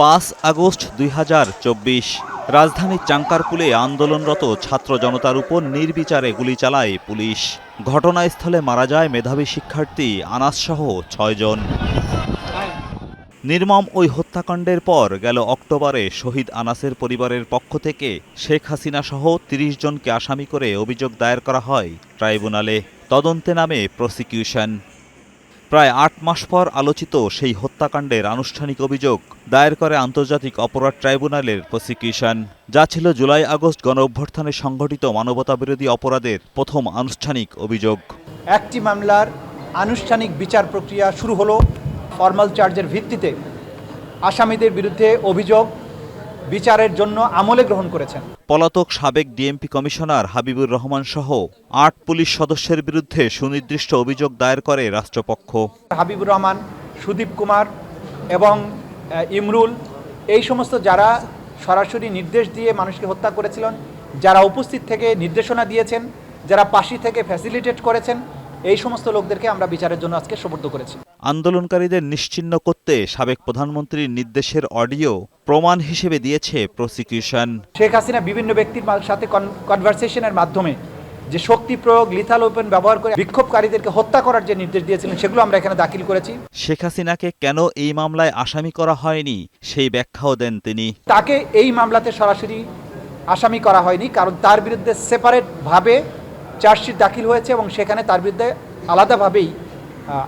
পাঁচ আগস্ট দুই হাজার চব্বিশ। রাজধানীর চাঙ্কারপুলে আন্দোলনরত ছাত্র জনতার উপর নির্বিচারে গুলি চালায় পুলিশ। ঘটনাস্থলে মারা যায় মেধাবী শিক্ষার্থী আনাসসহ ছয়জন নির্মম ওই হত্যাকাণ্ডের পর গেল অক্টোবরে শহীদ আনাসের পরিবারের পক্ষ থেকে শেখ হাসিনা সহ তিরিশ জনকে আসামি করে অভিযোগ দায়ের করা হয় ট্রাইব্যুনালে। তদন্তে নামে প্রসিকিউশন। প্রায় আট মাস পর আলোচিত সেই হত্যাকাণ্ডের আনুষ্ঠানিক অভিযোগ দায়ের করে আন্তর্জাতিক অপরাধ ট্রাইব্যুনালের প্রসিকিউশন, যা ছিল জুলাই আগস্ট গণ অভ্যর্থানে সংঘটিত মানবতাবিরোধী অপরাধের প্রথম আনুষ্ঠানিক অভিযোগ। একটি মামলার আনুষ্ঠানিক বিচার প্রক্রিয়া শুরু হলো ফর্মাল চার্জের ভিত্তিতে। আসামিদের বিরুদ্ধে অভিযোগ বিচারের জন্য আমলে গ্রহণ করেছেন। পলাতক সাবেক ডিএমপি কমিশনার হাবিবুর রহমান সহ আট পুলিশ সদস্যের বিরুদ্ধে সুনির্দিষ্ট অভিযোগ দায়ের করে রাষ্ট্রপক্ষ। হাবিবুর রহমান সুদীপ কুমার এবং ইমরুল এই সমস্ত যারা সরাসরি নির্দেশ দিয়ে মানুষকে হত্যা করেছিলেন যারা উপস্থিত থেকে নির্দেশনা দিয়েছেন যারা পাশি থেকে ফ্যাসিলিটেট করেছেন এই সমস্ত লোকদেরকে আমরা বিচারের জন্য আজকে সোপর্দ করেছি। আন্দোলনকারীদের নিশ্চিহ্ন করতে সাবেক প্রধানমন্ত্রীর নির্দেশের অডিও প্রমাণ হিসেবে দিয়েছে প্রসিকিউশন। শেখ হাসিনা বিভিন্ন ব্যক্তির সাথে কনভারসেশনের মাধ্যমে যে শক্তি প্রয়োগ লিথাল ওপেন ব্যবহার করে বিক্ষোভকারীদেরকে হত্যা করার যে নির্দেশ দিয়েছিলেন সেগুলো আমরা এখানে দাখিল করেছি। শেখ হাসিনাকে কেন এই মামলায় আসামি করা হয়নি সেই ব্যাখ্যাও দেন তিনি। তাকে এই মামলাতে সরাসরি আসামি করা হয়নি কারণ তার বিরুদ্ধে সেপারেটভাবে চার্জশিট দাখিল হয়েছে এবং সেখানে তার বিরুদ্ধে আলাদাভাবেই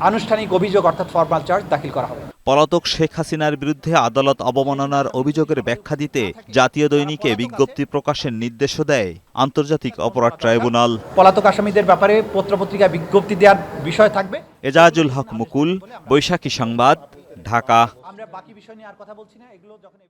আনুষ্ঠানিক অভিযোগ অর্থাৎ ফর্মাল চার্জ দাখিল করা হবে। পলাতক শেখ হাসিনার বিরুদ্ধে আদালত অবমাননার অভিযোগের ব্যাখ্যা দিতে জাতীয় দৈনিকে বিজ্ঞপ্তি প্রকাশের নির্দেশও দেয় আন্তর্জাতিক অপরাধ ট্রাইব্যুনাল। পলাতক আসামিদের ব্যাপারে পত্রপত্রিকা বিজ্ঞপ্তি দেওয়ার বিষয় থাকবে। এজাজুল হক মুকুল বৈশাখী সংবাদ ঢাকা। আমরা বাকি বিষয় নিয়ে আর কথা বলছি না এগুলো যখন